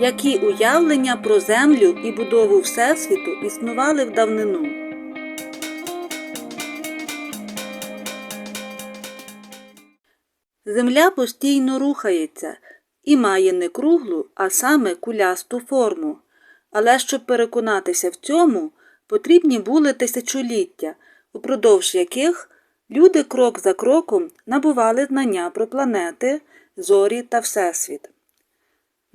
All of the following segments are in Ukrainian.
які уявлення про землю і будову Всесвіту існували в давнину. Земля постійно рухається і має не круглу, а саме кулясту форму. Але щоб переконатися в цьому, потрібні були тисячоліття, упродовж яких люди крок за кроком набували знання про планети, зорі та Всесвіт.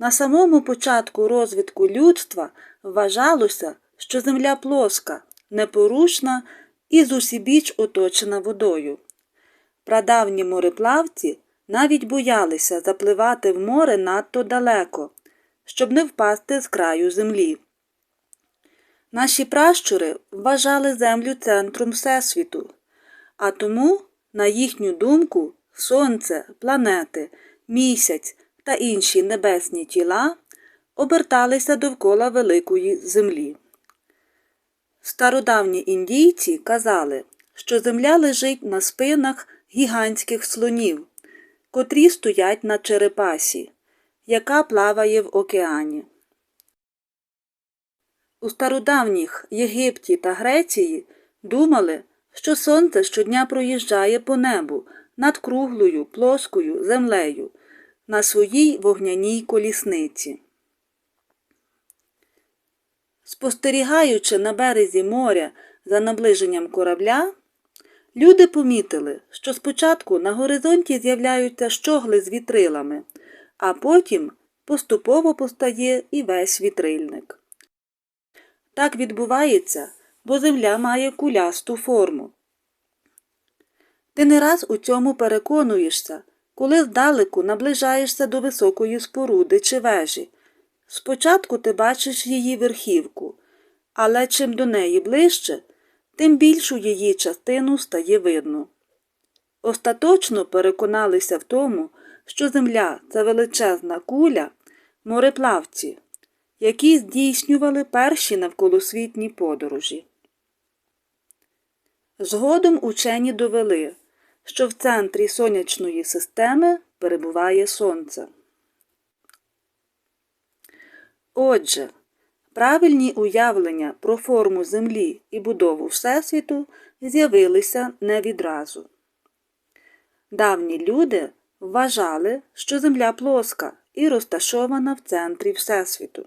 На самому початку розвитку людства вважалося, що Земля плоска, непорушна і зусібіч оточена водою. Прадавні мореплавці навіть боялися запливати в море надто далеко, щоб не впасти з краю землі. Наші пращури вважали землю центром Всесвіту, а тому, на їхню думку, Сонце, планети, місяць та інші небесні тіла оберталися довкола великої землі. Стародавні індійці казали, що земля лежить на спинах гігантських слонів, котрі стоять на черепасі, яка плаває в океані. У стародавніх Єгипті та Греції думали, що сонце щодня проїжджає по небу над круглою плоскою землею на своїй вогняній колісниці. Спостерігаючи на березі моря за наближенням корабля, люди помітили, що спочатку на горизонті з'являються щогли з вітрилами, а потім поступово постає і весь вітрильник. Так відбувається, бо земля має кулясту форму. Ти не раз у цьому переконуєшся, коли здалеку наближаєшся до високої споруди чи вежі. Спочатку ти бачиш її верхівку, але чим до неї ближче, тим більшу її частину стає видно. Остаточно переконалися в тому, що земля це величезна куля, мореплавці, які здійснювали перші навколосвітні подорожі. Згодом учені довели, що в центрі сонячної системи перебуває Сонце. Отже, правильні уявлення про форму Землі і будову Всесвіту з'явилися не відразу. Давні люди вважали, що Земля плоска і розташована в центрі Всесвіту.